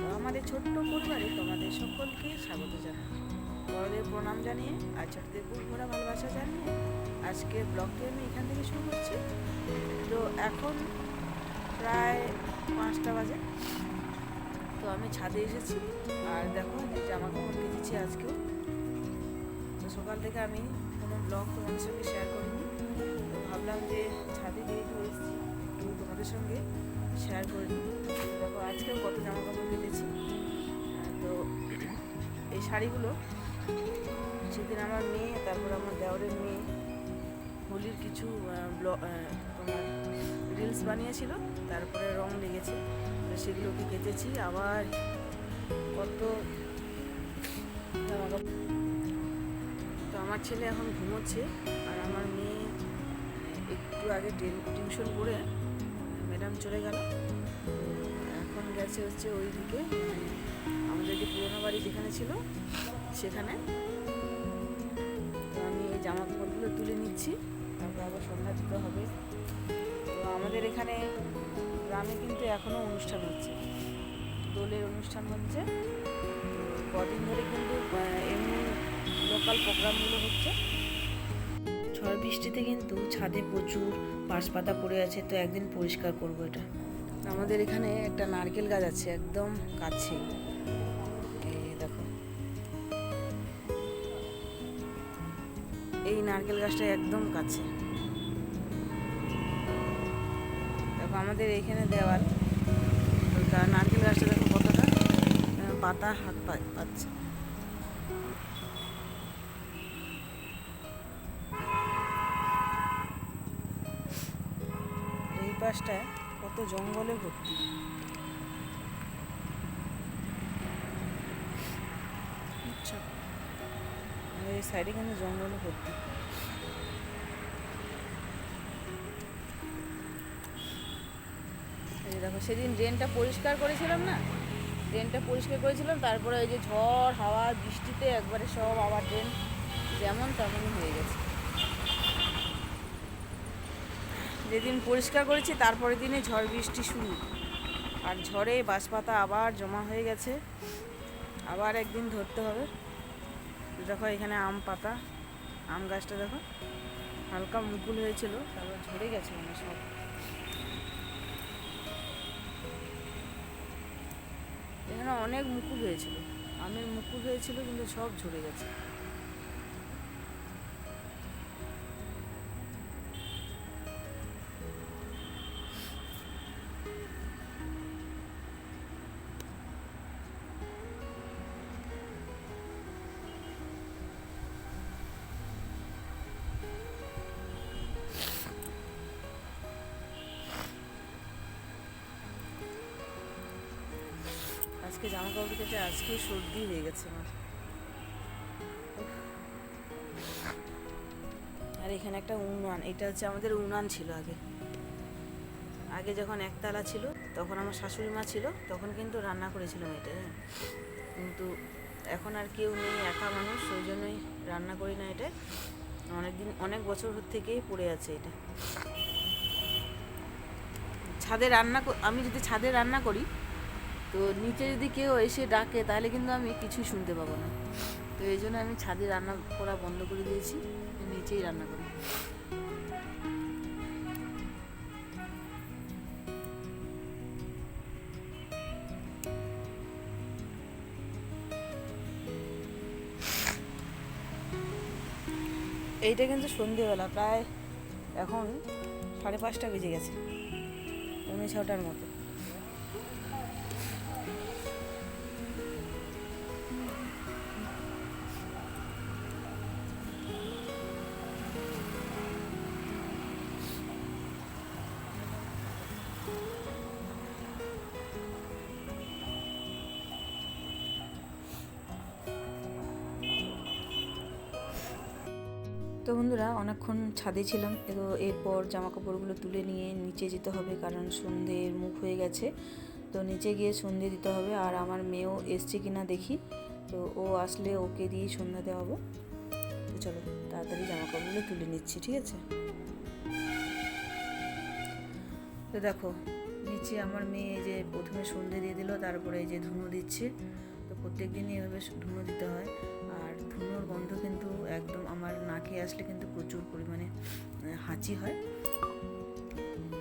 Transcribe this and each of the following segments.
তো এই ছোট্ট পরিবারে তোমাদের সকলকে স্বাগত জানাই। বড়দের প্রণাম জানিয়ে আর ছোটদের বুক ভরা ভালোবাসা জানিয়ে আজকে ব্লগটি আমি এখান থেকে শুরু করছি। তো এখন প্রায় পাঁচটা বাজে। তো আমি ছাদে এসেছি আর দেখো যে জামা কাপড় কেটেছি আজকেও। তো সকাল থেকে আমি কোনো ব্লগ তোমাদের সঙ্গে শেয়ার করিনি। ভাবলাম যে ছাদে যেহেতু এসেছি, একটু তোমাদের সঙ্গে শেয়ার করে দেখো আজকেও কত জামা কাপড় কেটেছি। তো এই শাড়িগুলো সেদিন আমার মেয়ে তারপর আমার দেওরের মেয়ে হোলির কিছু তোমার রিলস বানিয়েছিল তারপরে রং লেগেছে তো সেগুলোকে কেটেছি। আবার কত জামা কাপড় তো আমার ছেলে এখন ঘুমোচ্ছে আর আমার মেয়ে একটু আগে টিউশন পড়ে ম্যাডাম চলে গেল। এখন গেছে হচ্ছে ওই দিকে আমাদের যে পুরোনো বাড়ি যেখানে ছিল, সেখানে। আমি এই জামা কাপড়গুলো তুলে নিচ্ছি, তারপর আবার সন্ধ্যা দিতে হবে। তো আমাদের এখানে গ্রামে কিন্তু এখনও অনুষ্ঠান হচ্ছে। দোলের অনুষ্ঠান হচ্ছে। কদিন ধরে কিন্তু এমনি লোকাল প্রোগ্রামগুলো হচ্ছে। ঝড় বৃষ্টিতে কিন্তু ছাদে প্রচুর বাঁশপাতা পড়ে আছে, তো একদিন পরিষ্কার করব এটা। আমাদের এখানে একটা নারকেল গাছ আছে একদম কাছে এই দেখো। এই নারকেল গাছটা একদম কাছে। দেখো আমাদের এইখানে দেওয়াল। নারকেল গাছটা দেখো কতটা পাতা হাত পাচ্ছে। পাশটায় কত জঙ্গলে ভর্তি। আচ্ছা এই সাইডে কিন্তু জঙ্গলে ভর্তি। দেখো, সেদিন ড্রেনটা পরিষ্কার করেছিলাম না? ড্রেনটা পরিষ্কার করেছিলাম, তারপরে ওই যে ঝড়, হাওয়া, বৃষ্টিতে একবারে সব আবার ড্রেন যেমন তেমনই হয়ে গেছে। যেদিন পরিষ্কার করেছি, তারপরের দিনে ঝড় বৃষ্টি শুরু। আর ঝড়ে বাঁশপাতা আবার জমা হয়ে গেছে। আবার একদিন ধরতে হবে। দেখো এখানে আম পাতা, আম গাছটা দেখো। হালকা মুকুল হয়েছিল, তারপর ঝরে গেছে মানে সব। এখানে অনেক মুকুল হয়েছিল। আমের মুকুল হয়েছিল, কিন্তু সব ঝরে গেছে। আজকে জামা কাপড় কেটে আজকে সর্দি হয়ে গেছে আমার। আর এখানে একটা উনান এটা হচ্ছে আমাদের উনান ছিল আগে। আগে যখন একতলা ছিল, তখন আমার শাশুড়ি মা ছিল, তখন কিন্তু রান্না করেছিলাম এটা হ্যাঁ। কিন্তু এখন আর কেউ নেই, একা মানুষ, ওই জন্যই রান্না করি না এটা। অনেক দিন অনেক বছর থেকেই পড়ে আছে এটা। ছাদে রান্না আমি যদি ছাদে রান্না করি তো নিচে যদি কেউ এসে ডাকে, তাহলে কিন্তু আমি কিছুই শুনতে পাবো না। তো এই জন্য আমি ছাদে রান্না করা বন্ধ করে দিয়েছি, নিচেই রান্না করি এইটা কিন্তু সন্ধেবেলা, প্রায় এখন সাড়ে পাঁচটা বেজে গেছে, পৌনে ছটার মতো। তো বন্ধুরা, অনেকক্ষণ ছাদে ছিলাম। তো এরপর জামা কাপড়গুলো তুলে নিয়ে নিচে যেতে হবে, কারণ সন্ধ্যের মুখ হয়ে গেছে। তো নিচে গিয়ে সন্ধে দিতে হবে, আর আমার মেয়েও এসছে কিনা দেখি। তো ও আসলে ওকে দিয়ে সন্ধ্যা দেওয়া হবে তো চলো, তাড়াতাড়ি জামা কাপড়গুলো তুলে নিচ্ছি, ঠিক আছে? তো দেখো, নিচে আমার মেয়ে যে প্রথমে সন্ধে দিয়ে দিল, তারপরে এই যে ধুনো দিচ্ছে। তো প্রত্যেক দিনই এভাবে ধুনো দিতে হয়। গন্ধ কিন্তু একদম আমার নাকে আসলে কিন্তু প্রচুর পরিমাণে হাঁচি হয়।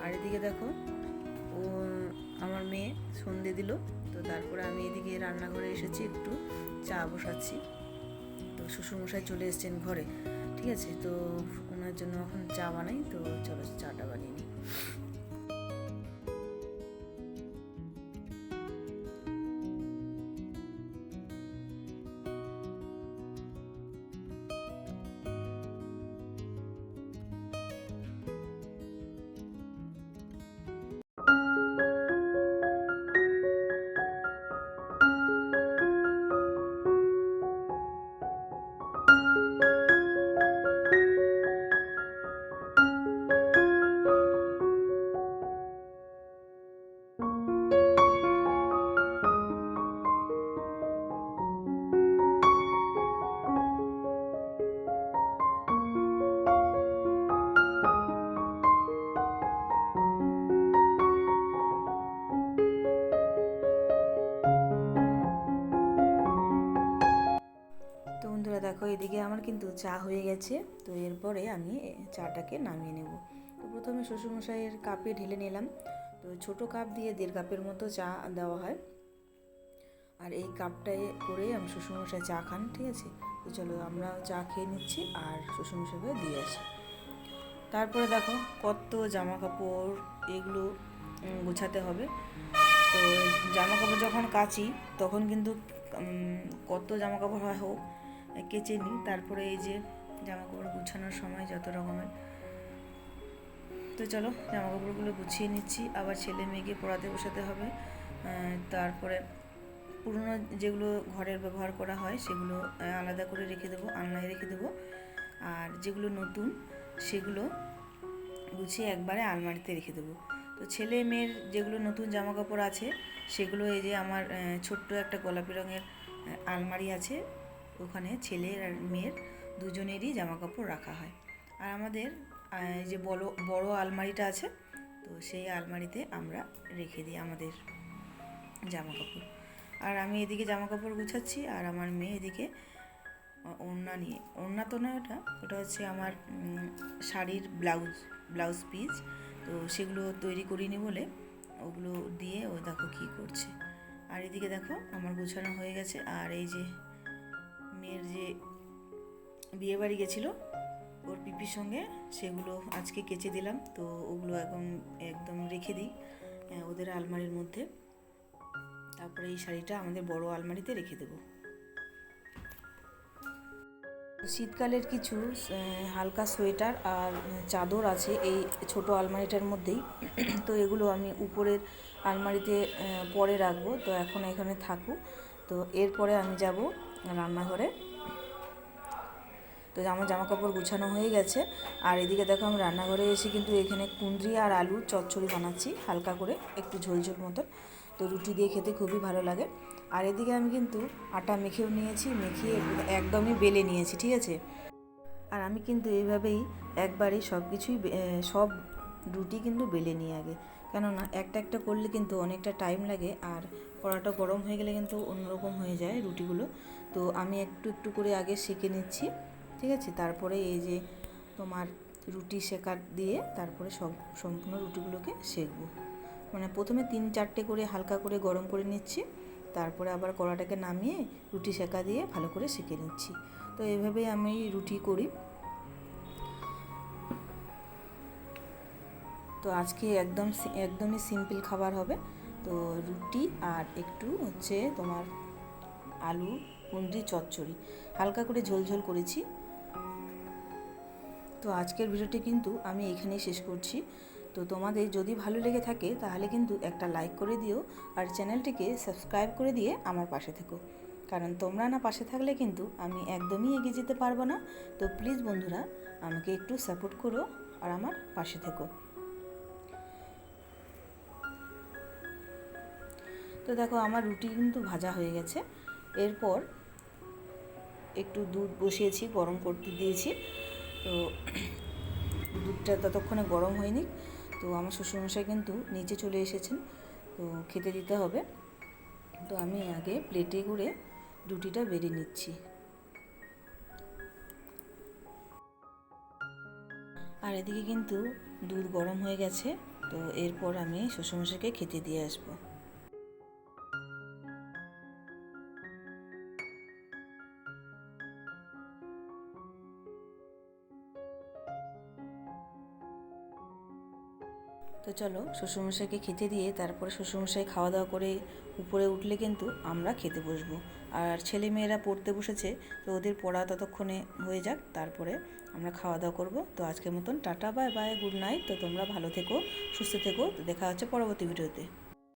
আর এদিকে দেখো, ও আমার মেয়ে সন্ধে দিল, তো তারপরে আমি এদিকে রান্নাঘরে এসেছি, একটু চা বসাচ্ছি। তো শ্বশুরমশাই চলে এসেছেন ঘরে, ঠিক আছে? তো ওনার জন্য এখন চা বানাই, তো চলো চাটা বানিয়ে নিই। দেখো এদিকে আমার কিন্তু চা হয়ে গেছে। তো এরপরে আমি চাটাকে নামিয়ে নেব। তো প্রথমে শ্বশুরমশাইয়ের কাপে ঢেলে নিলাম। তো ছোট কাপ দিয়ে দেড় কাপের মতো চা দেওয়া হয়। আর এই কাপটায় করে আমি শ্বশুরমশাই চা খান, ঠিক আছে? তো চলো আমরা চা খেয়ে নিচ্ছি আর শ্বশুরমশাইকে দিয়ে আসি। তারপরে দেখো কত জামা কাপড় এগুলো গোছাতে হবে। তো জামা কাপড় যখন কাচি, তখন কিন্তু কত জামা কাপড় হয় হোক কেচে নিই, তারপরে এই যে জামা কাপড় গুছানোর সময় যত রকমের। তো চলো জামা কাপড়গুলো গুছিয়ে নিচ্ছি। আবার ছেলে মেয়েকে পড়াতে বসাতে হবে। তারপরে পুরনো যেগুলো ঘরের ব্যবহার করা হয়, সেগুলো আলাদা করে রেখে দেবো আলনায় রেখে দেবো। আর যেগুলো নতুন, সেগুলো গুছিয়ে একবারে আলমারিতে রেখে দেবো। তো ছেলে মেয়ের যেগুলো নতুন জামা কাপড় আছে, সেগুলো এই যে আমার ছোট্ট একটা গোলাপি রঙের আলমারি আছে। ওখানে ছেলের আর মেয়ের দুজনেরই জামা কাপড় রাখা হয়। আর আমাদের যে বড় বড় আলমারিটা আছে, তো সেই আলমারিতে আমরা রেখে দিই আমাদের জামা কাপড় আর আমি এদিকে জামা কাপড় গুছাচ্ছি আর আমার মেয়ে এদিকে ওড়না নিয়ে, ওড়না তো না ওটা ওটা হচ্ছে আমার শাড়ির ব্লাউজ ব্লাউজ পিস। তো সেগুলো তৈরি করিনি বলে ওগুলো দিয়ে ও দেখো কী করছে। আর এদিকে দেখো আমার গোছানো হয়ে গেছে। আর এই যে মেয়ের যে বিয়ে বাড়ি গেছিল, ওর পিপির সঙ্গে, সেগুলো আজকে কেচে দিলাম। তো ওগুলো একদম একদম রেখে দিই ওদের আলমারির মধ্যে। তারপরে এই শাড়িটা আমাদের বড় আলমারিতে রেখে দেবো। শীতকালের কিছু হালকা সোয়েটার আর চাদর আছে এই ছোট আলমারিটার মধ্যেই। তো এগুলো আমি উপরের আলমারিতে পরে রাখব। তো এখন এখানে থাকুক। তো এরপরে আমি যাব রান্নাঘরে। তো আমার জামা কাপড় গুছানো হয়ে গেছে। আর এদিকে দেখো আমি রান্নাঘরে এসে কিন্তু এখানে কুঁদরি আর আলু চচ্চড়ি বানাচ্ছি হালকা করে, একটু ঝোলঝোল ঝোল মতন। তো রুটি দিয়ে খেতে খুবই ভালো লাগে। আর এদিকে আমি কিন্তু আটা মেখেও নিয়েছি মেখিয়ে একদমই বেলে নিয়েছি, ঠিক আছে? আর আমি কিন্তু এইভাবেই একবারেই সব কিছুই সব রুটি কিন্তু বেলে নিই আগে। কেননা একটা একটা করলে কিন্তু অনেকটা টাইম লাগে, আর কড়াটা গরম হয়ে গেলে কিন্তু অন্যরকম হয়ে যায় রুটিগুলো। তো আমি একটু একটু করে আগে সেঁকে নিচ্ছি, ঠিক আছে? তারপরে এই যে তোমার রুটি শেকার দিয়ে তারপরে সব, সম্পূর্ণ রুটিগুলোকে সেঁকবো। মানে প্রথমে তিন চারটে করে হালকা করে গরম করে নিচ্ছি, তারপরে আবার কড়াটাকে নামিয়ে রুটি সেকা দিয়ে ভালো করে সেঁকে নিচ্ছি। তো এইভাবেই আমি রুটি করি। তো আজকে একদম একদমই সিম্পল খাবার হবে। তো রুটি আর একটু হচ্ছে তোমার আলু কুন্দ্রি চচ্চড়ি। হালকা করে ঝোল ঝোল করেছি। তো আজকের ভিডিওটি কিন্তু আমি এখানেই শেষ করছি। তো তোমাদের যদি ভালো লেগে থাকে, তাহলে কিন্তু একটা লাইক করে দিও আর চ্যানেলটিকে সাবস্ক্রাইব করে দিয়ে আমার পাশে থেকো। কারণ তোমরা না পাশে থাকলে কিন্তু আমি একদমই এগিয়ে যেতে পারব না। তো প্লিজ বন্ধুরা, আমাকে একটু সাপোর্ট করো আর আমার পাশে থেকো। তো দেখো, আমার রুটি কিন্তু ভাজা হয়ে গেছে। এরপর একটু দুধ বসিয়েছি, গরম করতে দিয়েছি। তো দুধটা ততক্ষণে গরম হয়নি। তো আমার শ্বশুরমশাই কিন্তু নিচে চলে এসেছেন, তো খেতে দিতে হবে। তো আমি আগে প্লেটে করে রুটিটা বেরিয়ে নিচ্ছি। আর এদিকে কিন্তু দুধ গরম হয়ে গেছে, তো এরপর আমি শ্বশুরমশাইকে খেতে দিয়ে আসব। তো চলো, শ্বশুরমশাইকে খেতে দিয়ে তারপরে শ্বশুরমশাই খাওয়া দাওয়া করে উপরে উঠলে কিন্তু আমরা খেতে বসবো। আর ছেলে মেয়েরা পড়তে বসেছে, তো ওদের পড়া ততক্ষণে হয়ে যাক, তারপরে আমরা খাওয়া দাওয়া করব। তো আজকের মতন tata, bye bye, good night. তো তোমরা ভালো থেকো, সুস্থ থেকো। তো দেখা হচ্ছে পরবর্তী ভিডিওতে।